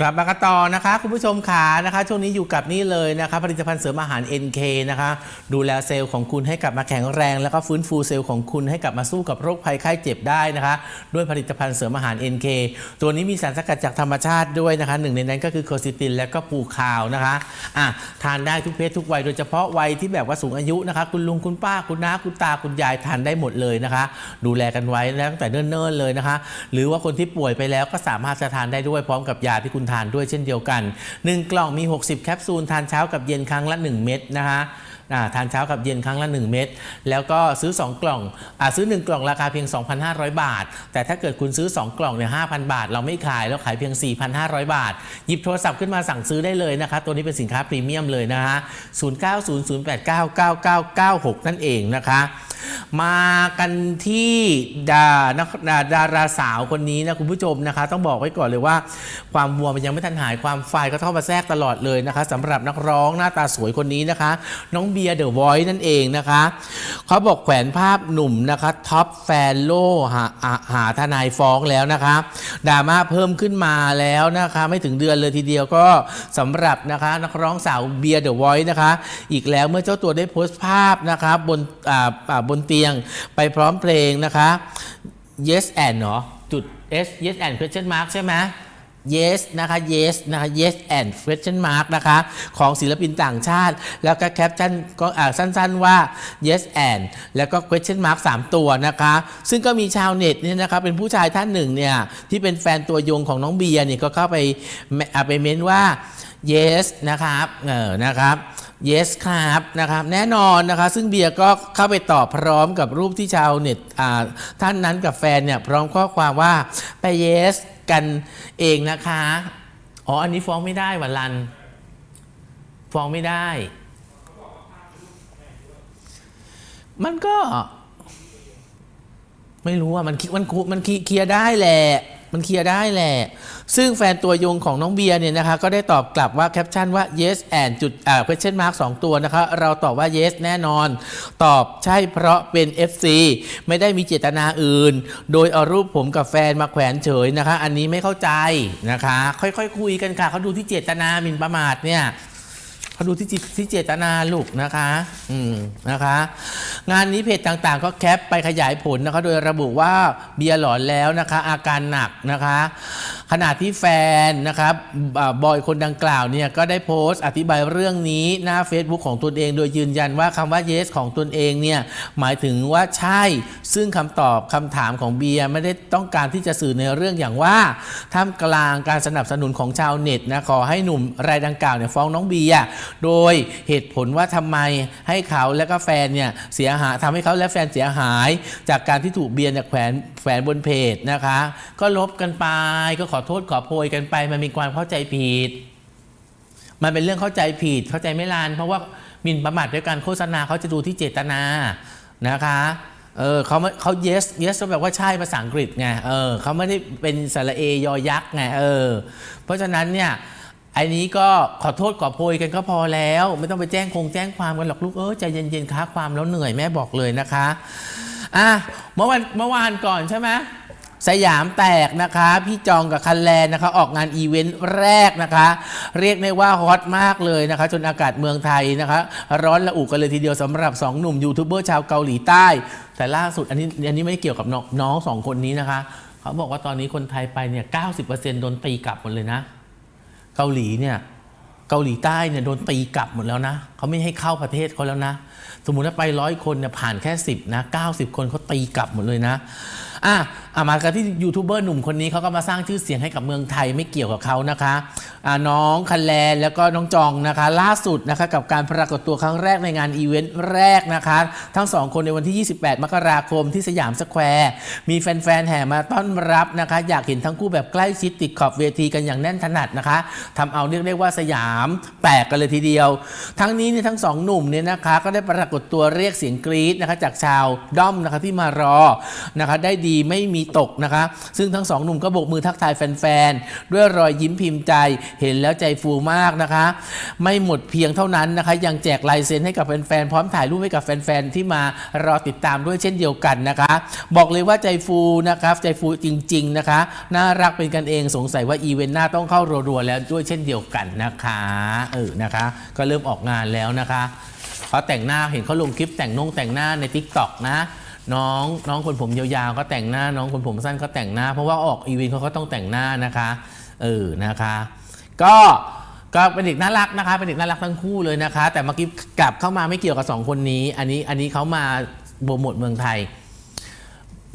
กลับมากันต่อนะคะ คุณผู้ชมขานะคะ ช่วงนี้อยู่กับนี่เลยนะคะผลิตภัณฑ์เสริมอาหาร NK นะคะ ดูแลเซลล์ของคุณให้กลับมาแข็งแรง แล้วก็ฟื้นฟูเซลล์ของคุณให้กลับมาสู้กับโรคภัยไข้เจ็บได้นะคะ ด้วยผลิตภัณฑ์เสริมอาหาร NK ตัวนี้มีสารสกัดจากธรรมชาติด้วยนะคะหนึ่งในนั้นก็คือโคซิตินและก็ปูคาวนะคะอะทานได้ทุกเพศทุกวัยโดยเฉพาะวัยที่แบบว่าสูงอายุนะคะ คุณลุงคุณป้าคุณน้าคุณตาคุณยายทานได้หมดเลยนะคะ ดูแลกันไว้ตั้งแต่เนิ่นๆเลยนะคะ หรือว่าคนที่ป่วยไปแล้วก็สามารถจะทานได้ด้วยพร้อมกับยาที่คุณทานด้วยเช่นเดียวกัน 1 กล่องมี 60 แคปซูลทานเช้ากับเย็นครั้งละ 1 เม็ดนะคะทานเช้ากับเย็นครั้งละ 1 เม็ดแล้วก็ซื้อ 2 กล่องอซื้อ 1 กล่องราคาเพียง 2,500 บาท แต่ถ้าเกิดคุณซื้อ 2 กล่องเนี่ย5,000 บาท เราไม่ขายเราขายเพียง 4,500 บาท หยิบโทรศัพท์ขึ้นมาสั่งซื้อได้เลยนะคะ ตัวนี้เป็นสินค้าพรีเมียมเลยนะคะ0900899996 นั่นเองนะคะ มากันที่ดาดาดาราสาวคนนี้นะคุณผู้ชมนะคะ ต้องบอกไว้ก่อนเลยว่า ความวัวมันยังไม่ทันหายความไฟก็เข้ามาแทรกตลอดเลยนะคะสำหรับนักร้องหน้าตาสวยคนนี้นะคะ น้องเบียร์เดอะวอยนั่นเองนะคะเขาบอกแขวนภาพหนุ่มนะคะท็อปแฟนโลหาหาทนายฟ้องแล้วนะคะดราม่าเพิ่มขึ้นมาแล้วนะคะ ไม่ถึงเดือนเลยทีเดียวก็สำหรับนะคะ นักร้องสาวเบียร์เดอะวอยนะคะ อีกแล้วเมื่อเจ้าตัวได้โพสต์ภาพนะคะบนอ่าอ่าบนนเตียง ไปพร้อมเพลงนะคะ yes and เนาะจุด s yes and question mark ใช่ไหม yes นะคะ yes นะคะ yes and question mark นะคะ ของศิลปินต่างชาติ แล้วก็แคปชั่นก็อ่าสั้นๆว่า yes and แล้วก็ question mark 3 ตัวนะคะ ซึ่งก็มีชาวเน็ตเนี่ยนะคะเป็นผู้ชายท่านหนึ่งเนี่ย ที่เป็นแฟนตัวยงของน้องเบียร์เนี่ย ก็เข้าไปอ่าไปเม้นว่า yes นะครับ เออนะครับ yes ครับนะครับ แน่นอนนะคะซึ่งเบียร์ก็เข้าไปตอบพร้อมกับรูปที่ชาวเน็ตท่านนั้นกับแฟนเนี่ยพร้อมข้อความว่าไป yes กันเองนะคะ อ๋อ อันนี้ฟ้องไม่ได้วันลัน ฟ้องไม่ได้ มันก็ ไม่รู้ว่ามันคิดมันคุมันเคลียร์ได้แหละ มันเคลียร์ได้แหละ ซึ่งแฟนตัวยงของน้องเบียร์เนี่ยนะคะก็ได้ตอบกลับว่าแคปชั่นว่า yes and จุดอ่า question mark 2 ตัวนะคะ เราตอบว่า yes แน่นอน ตอบใช่เพราะเป็น FC ไม่ได้มีเจตนาอื่น โดยเอารูปผมกับแฟนมาแขวนเฉยนะคะ อันนี้ไม่เข้าใจนะคะ ค่อยๆคุยกันค่ะเขาดูที่เจตนาหมิ่นประมาทเนี่ย เขาดูที่จิตที่เจตนาลูกนะคะ อืมนะคะ งานนี้เพจต่างๆ ก็แคปไปขยายผลนะคะ โดยระบุว่าเบียร์หลอนแล้วนะคะ อาการหนักนะคะ ขณะที่แฟนนะครับบอยคนดังกล่าวเนี่ยก็ได้โพสต์อธิบายเรื่องนี้หน้า Facebook ของตนเอง โดยยืนยันว่าคำว่า yes ของตนเองเนี่ยหมายถึงว่าใช่ ซึ่งคำตอบคำถามของเบียร์ไม่ได้ต้องการที่จะสื่อในเรื่องอย่างว่าท่ามกลางการสนับสนุนของชาวเน็ตนะขอให้หนุ่มรายดังกล่าวเนี่ยฟ้องน้องเบียร์โดยเหตุผลว่าทำไมให้เขาและก็แฟนเนี่ยเสียหายทำให้เขาและแฟนเสียหาย จากการที่ถูกเบียร์เนี่ยแขวนแขวนบนเพจนะคะ ก็ลบกันไปก็ขอโทษขอโพยกันไปมันมีความเข้าใจผิด มันเป็นเรื่องเข้าใจผิดเข้าใจไม่ลานเพราะว่ามินประมาทด้วยการโฆษณาเขาจะดูที่เจตนานะคะเออเขาเขา yes yes แบบว่าใช่ภาษาอังกฤษไงเออเขาไม่ได้เป็นสระเอยอยักษ์ไงเออเพราะฉะนั้นเนี่ย ไอ้นี้ก็ขอโทษขอโพยกันก็พอแล้ว ไม่ต้องไปแจ้งคงแจ้งความกันหรอกลูกเออใจเย็นๆค้าความแล้วเหนื่อยแม่บอกเลยนะคะอะเมื่อวันเมื่อวานก่อนใช่ไหมสยามแตกนะคะ พี่จองกับคันแลนนะคะ ออกงานอีเวนต์แรกนะคะ เรียกได้ว่าฮอตมากเลยนะคะ จนอากาศเมืองไทยนะคะ ร้อนระอุกันเลยทีเดียวสำหรับ 2 หนุ่มยูทูบเบอร์ชาวเกาหลีใต้ แต่ล่าสุดอันนี้อันนี้ไม่เกี่ยวกับน้องน้องสองคนนี้นะคะ เขาบอกว่าตอนนี้คนไทยไปเนี่ย 90%โดนตีกลับหมดเลยนะ เกาหลีเนี่ยเกาหลีใต้เนี่ยโดนตีกลับหมดแล้วนะเขาไม่ให้เข้าประเทศเขาแล้วนะ สมมุติว่าไปร้อยคนเนี่ยผ่านแค่ 10นะ90 คนเขาตีกลับหมดเลยนะอะอะมากันที่ยูทูบเบอร์หนุ่มคนนี้เขาก็มาสร้างชื่อเสียงให้กับเมืองไทยไม่เกี่ยวกับเขานะคะอะ น้องคันแลนแล้วก็น้องจองนะคะ ล่าสุดนะคะกับการปรากฏตัวครั้งแรกในงานอีเวนต์แรกนะคะ ทั้งสองคนในวันที่ 28 มกราคมที่สยามสแควร์มีแฟนๆแห่มาต้อนรับนะคะ อยากเห็นทั้งคู่แบบใกล้ชิดติดขอบเวทีกันอย่างแน่นถนัดนะคะทำเอาเรียกได้ว่าสยามแตกกันเลยทีเดียว ทั้งนี้เนี่ยทั้งสองหนุ่มเนี่ยนะคะก็ได้ปรากฏตัวเรียกเสียงกรี๊ดนะคะจากชาวด้อมนะคะที่มารอนะคะได้ดีไม่มีตกนะคะ ซึ่งทั้งสองหนุ่มก็โบกมือทักทายแฟนๆด้วยรอยยิ้มพิมพ์ใจเห็นแล้วใจฟูมากนะคะ ไม่หมดเพียงเท่านั้นนะคะ ยังแจกลายเซ็นให้กับแฟนๆพร้อมถ่ายรูปให้กับแฟนๆที่มารอติดตามด้วยเช่นเดียวกันนะคะ บอกเลยว่าใจฟูนะครับใจฟูจริง ๆนะคะ น่ารักเป็นกันเองสงสัยว่าอีเวนต์หน้าต้องเข้ารัวๆแล้วด้วยเช่นเดียวกันนะคะเออนะคะ ก็เริ่มออกงานแล้วนะคะเขาแต่งหน้าเห็นเขาลงคลิปแต่งนงแต่งหน้าใน t ิ k t o k นะน้องน้องคนผมยาวๆก็แต่งหน้า น้องคนผมสั้นก็แต่งหน้า เพราะว่าออกอีเวนต์เขาก็ต้องแต่งหน้านะคะ เออนะคะ ก็ก็เป็นเด็กน่ารักนะคะเป็นเด็กน่ารักทั้งคู่เลยนะคะ แต่เมื่อกี้กลับเข้ามาไม่เกี่ยวกับสองคนนี้ อันนี้อันนี้เขามาโปรโมทเมืองไทย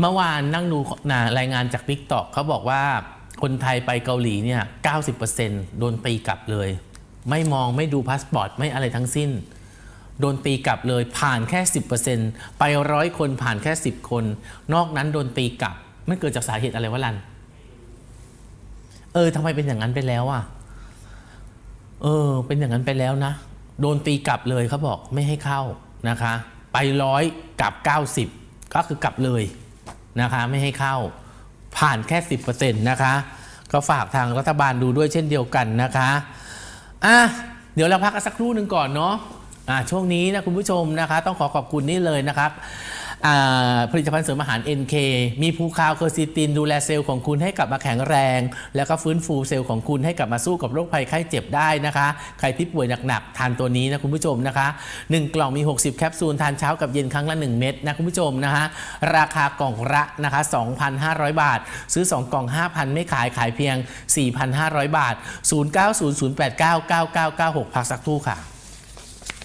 เมื่อวานนั่งดูนะรายงานจาก t ิ k t o k เขาบอกว่าคนไทยไปเกาหลีเนี่ย90%โดนตีกลับเลย ไม่มองไม่ดูพาสปอร์ตไม่อะไรทั้งสิ้น โดนตีกลับเลยผ่านแค่ 10%ไปร้อยคนผ่านแค่ 10 คน นอกนั้นโดนตีกลับไม่เกิดจากสาเหตุอะไรวะลัน เออทำไมเป็นอย่างนั้นไปแล้วอะ เออ เป็นอย่างนั้นไปแล้วนะ โดนตีกลับเลยเขาบอกไม่ให้เข้านะคะ ไปร้อยกลับ 90 ก็คือกลับเลยนะคะ ไม่ให้เข้า ผ่านแค่ 10%นะคะ ก็ฝากทางรัฐบาลดูด้วยเช่นเดียวกันนะคะอะเดี๋ยวเราพักกันสักครู่หนึ่งก่อนเนาะอะช่วงนี้นะคุณผู้ชมนะคะ ต้องขอขอบคุณนี่เลยนะครับ ผลิตภัณฑ์เสริมอาหาร NK มีภูคาวเคอร์ซิตินดูแลเซลล์ของคุณให้กลับมาแข็งแรง แล้วก็ฟื้นฟูเซลล์ของคุณให้กลับมาสู้กับโรคภัยไข้เจ็บได้นะคะ ใครที่ป่วยหนักๆทานตัวนี้นะคุณผู้ชมนะคะ 1 กล่องมี 60 แคปซูลทานเช้ากับเย็นครั้งละ 1 เม็ดนะคุณผู้ชมนะคะราคากล่องละนะคะ2,500 บาท ซื้อ 2 กล่อง 5,000 ไม่ขายขายเพียง 4,500 บาท 0900899996 พักสักครู่ค่ะ